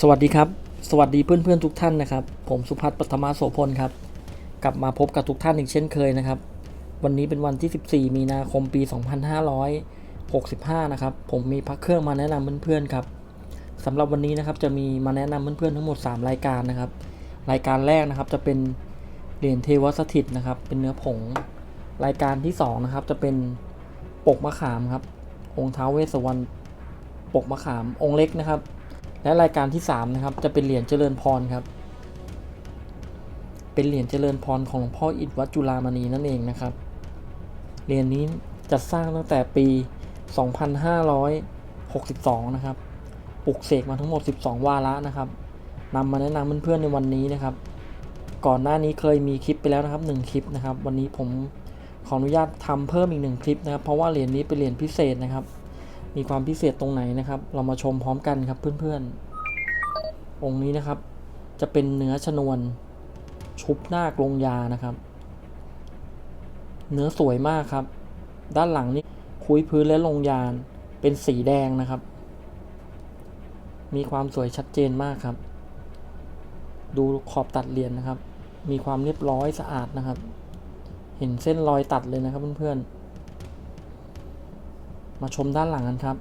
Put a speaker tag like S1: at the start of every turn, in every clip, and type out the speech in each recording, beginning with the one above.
S1: สวัสดีครับ สวัสดีเพื่อนๆทุกท่านนะครับ ผมสุพัฒน์ปัทมาโสพลครับ กลับมาพบกับทุกท่านอีกเช่นเคยนะครับ วันนี้เป็นวันที่ 14 มีนาคมปี 2565 นะครับ ผมมีพักเครื่องมาแนะนำเพื่อนๆครับสำหรับวันนี้นะครับจะมีมาแนะนำเพื่อนๆทั้งหมด 3 รายการนะครับ รายการแรกนะครับจะเป็นเหรียญเทวสถิตนะครับ เป็นเนื้อผง รายการที่2นะครับจะเป็นปกมะขามครับ องค์ท้าวเวสสวรรณปกมะขามองค์เล็กนะครับ และรายการที่3นะครับจะเป็นเหรียญเจริญพรครับ เป็นเหรียญเจริญพรของหลวงพ่ออิฐวัดจุฬามณีนั่นเองนะครับ เหรียญนี้จัดสร้างตั้งแต่ปี 2562 นะครับปลุกเสกมาทั้งหมด 12 วาระนะครับนำมาแนะนำเพื่อนๆในวันนี้นะครับ ก่อนหน้านี้เคยมีคลิปไปแล้วนะครับ 1 คลิปนะครับ วันนี้ผมขออนุญาตทำเพิ่มอีกหนึ่งคลิปนะครับ เพราะว่าเหรียญนี้เป็นเหรียญพิเศษนะครับ มีความพิเศษตรงไหนนะครับ เรามาชมพร้อมกันครับเพื่อนๆ องค์นี้นะครับ จะเป็นเนื้อชนวน ชุบหน้ากลงยานะครับ เนื้อสวยมากครับ ด้านหลังนี่คุยพื้นและลงยานเป็นสีแดงนะครับ มีความสวยชัดเจนมากครับ ดูขอบตัดเหรียญนะครับ มีความเรียบร้อยสะอาดนะครับ เห็นเส้นรอยตัดเลยนะครับเพื่อนๆ มาชมด้านหลังกันครับ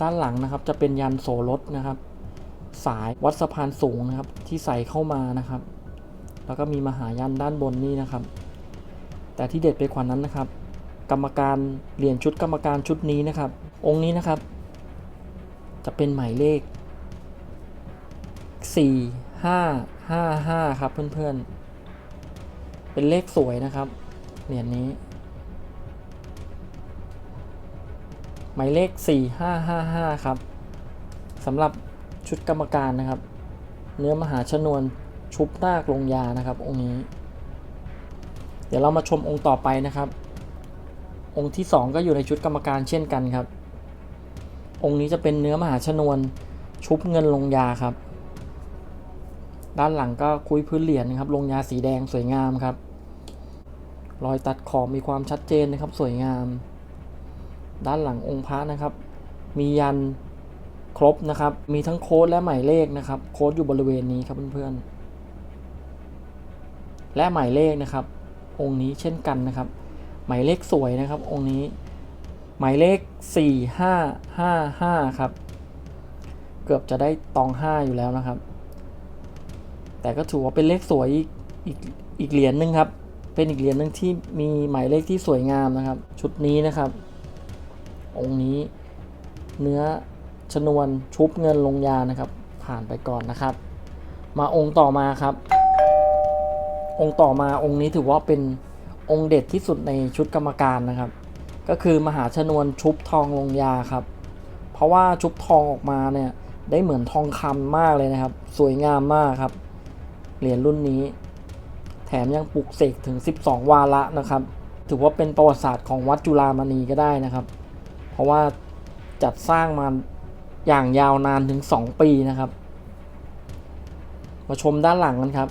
S1: ด้านหลังนะครับจะเป็นยันโสรถนะครับ สายวัดสะพานสูงนะครับ ที่ใส่เข้ามานะครับ แล้วก็มีมหายันด้านบนนี่นะครับ แต่ที่เด็ดไปกว่านั้นนะครับ กรรมการเหรียญชุดกรรมการชุดนี้นะครับ องค์นี้นะครับ จะเป็นหมายเลข 4 5 5 5 ครับเพื่อนๆ เป็นเลขสวยนะครับ เหรียญนี้ หมายเลข 4555 ครับสำหรับ ชุดกรรมการนะครับ เนื้อมหาชนวนชุบหน้ากลงยานะครับ องค์นี้ เดี๋ยวเรามาชมองค์ต่อไปนะครับ องค์ที่ 2 ก็อยู่ในชุดกรรมการเช่นกันครับ องค์นี้จะเป็นเนื้อมหาชนวนชุบเงินลงยาครับ ด้านหลังก็คุยพื้นเหรียญนะครับ ลงยาสีแดงสวยงามครับ รอยตัดขอบมีความชัดเจนนะครับ สวยงาม ด้านหลังองค์พระนะครับ มียัน ครบนะครับ มีทั้งโค้ดและหมายเลขนะครับ โค้ดอยู่บริเวณนี้ครับเพื่อนๆ และหมายเลขนะครับ องค์นี้เช่นกันนะครับ หมายเลขสวยนะครับ องค์นี้ หมายเลข 4555 ครับ เกือบจะได้ตอง 5 อยู่แล้วนะครับ แต่ก็ถือว่าเป็นเลขสวยอีกอีกอีกเหรียญหนึ่งครับ เป็นอีกเหรียญหนึ่งที่มีหมายเลขที่สวยงามนะครับ ชุดนี้นะครับ องค์นี้เนื้อ ชนวนชุบเงินลงยานะครับ ผ่านไปก่อนนะครับ มาองค์ต่อมาครับ องค์ต่อมาองค์นี้ถือว่าเป็นองค์เด็ดที่สุดในชุดกรรมการนะครับ ก็คือมหาชนวนชุบทองลงยาครับ เพราะว่าชุบทองออกมาเนี่ยได้เหมือนทองคำมากเลยนะครับ สวยงามมากครับ เหรียญรุ่นนี้ แถมยังปลุกเสกถึง 12 วาระนะครับ ถือว่าเป็นประวัติศาสตร์ของวัดจุฬามณีก็ได้นะครับ เพราะว่าจัดสร้างมา อย่างยาวนานถึง 2 ปีนะครับ มาชมด้านหลังกันครับ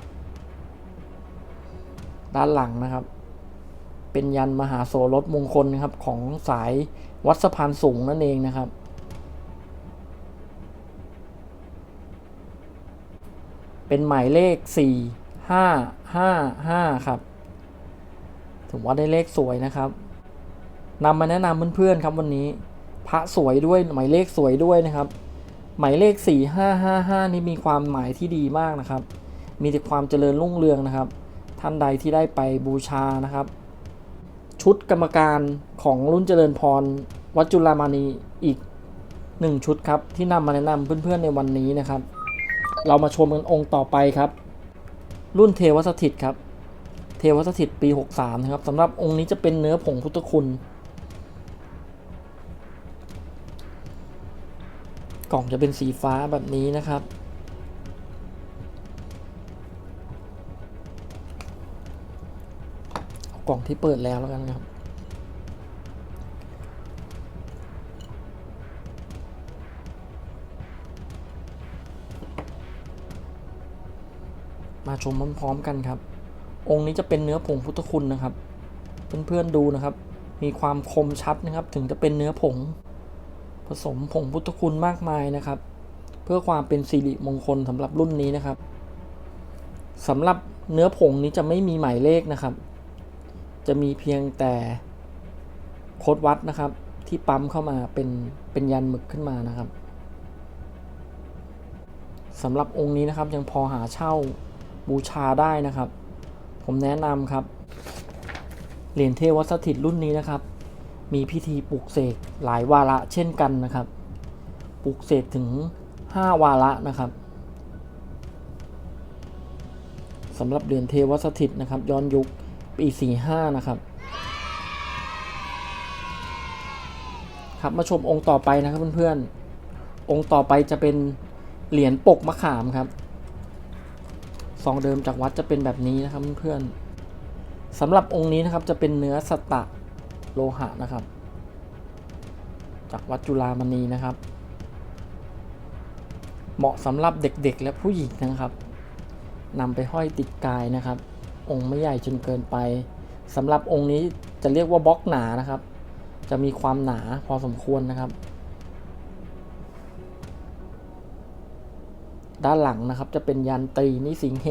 S1: ด้านหลังนะครับ เป็นยันมหาโสรถมงคลนะครับของสายวัดสะพานสูงนั่นเองนะครับ เป็นหมายเลข 4 5 5 5 ครับถือว่าได้เลขสวยนะครับนำมาแนะนำเพื่อนๆครับวันนี้ พระสวยด้วยหมายเลขสวยด้วยนะครับ หมายเลข 4555 นี่มีความหมายที่ดีมากนะครับ มีแต่ความเจริญรุ่งเรืองนะครับ ท่านใดที่ได้ไปบูชานะครับ ชุดกรรมการของรุ่นเจริญพร วัดจุฬามณีอีก 1 ชุดครับ ที่นำมาแนะนำเพื่อนๆในวันนี้นะครับ เรามาชมกันองค์ต่อไปครับ รุ่นเทวสถิตครับ เทวสถิตปี 63 นะครับสำหรับองค์นี้จะเป็นเนื้อผงพุทธคุณ กล่องจะเป็นสีฟ้าแบบนี้นะครับ กล่องที่เปิดแล้วแล้วกันครับมาชมพร้อมๆกันครับ องค์นี้จะเป็นเนื้อผงพุทธคุณนะครับ เพื่อนๆดูนะครับ มีความคมชัดนะครับ ถึงจะเป็นเนื้อผง สมผงพุทธคุณมากมายนะครับ เพื่อความเป็นสิริมงคลสำหรับรุ่นนี้นะครับสำหรับเนื้อผงนี้จะไม่มีหมายเลขนะครับ จะมีเพียงแต่โค้ดวัดนะครับ ที่ปั๊มเข้ามาเป็นเป็นยันหมึกขึ้นมานะครับสำหรับองค์นี้นะครับยังพอหาเช่าบูชาได้นะครับ ผมแนะนำครับเหรียญเทวสถิตรุ่นนี้นะครับ มีพิธีปลุกเสกหลายวาระเช่นกันนะครับ ปลุกเสกถึง 5 วาระนะครับสำหรับเหรียญเทวสถิตนะครับ ย้อนยุคปี 45 นะครับครับมาชมองค์ต่อไปนะครับเพื่อนๆ องค์ต่อไปจะเป็นเหรียญปกมะขามครับซองเดิมจากวัดจะเป็นแบบนี้นะครับเพื่อนๆสำหรับองค์นี้นะครับจะเป็นเนื้อสตะ โลหะนะครับ จากวัดจุฬามณีนะครับ เหมาะสำหรับเด็กๆและผู้หญิงนะครับนำไปห้อยติดกายนะครับ องค์ไม่ใหญ่จนเกินไปสำหรับองค์นี้จะเรียกว่าบล็อกหนานะครับ จะมีความหนาพอสมควรนะครับ ด้านหลังนะครับจะเป็นยันตรีนิสิงเห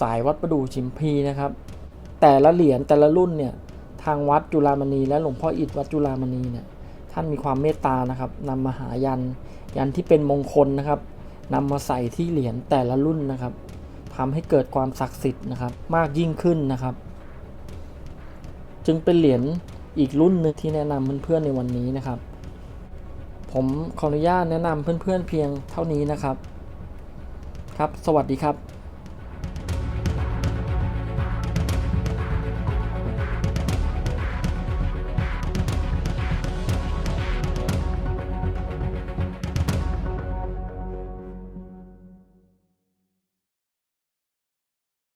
S1: สายวัดประดู่ชิมพีนะครับ แต่ละเหรียญแต่ละรุ่นเนี่ยทางวัดจุฬามณีและหลวงพ่ออิฐวัดจุฬามณีเนี่ยท่านมีความเมตตานะครับนำมาหายันยันที่เป็นมงคลนะครับนำมาใส่ที่เหรียญแต่ละรุ่นนะครับทำให้เกิดความศักดิ์สิทธิ์นะครับ มากยิ่งขึ้นนะครับ จึงเป็นเหรียญอีกรุ่นหนึงที่แนะนำเพื่อนๆในวันนี้นะครับ ผมขออนุญาตแนะนำเพื่อนๆเพียงเท่านี้นะครับ ครับ สวัสดีครับ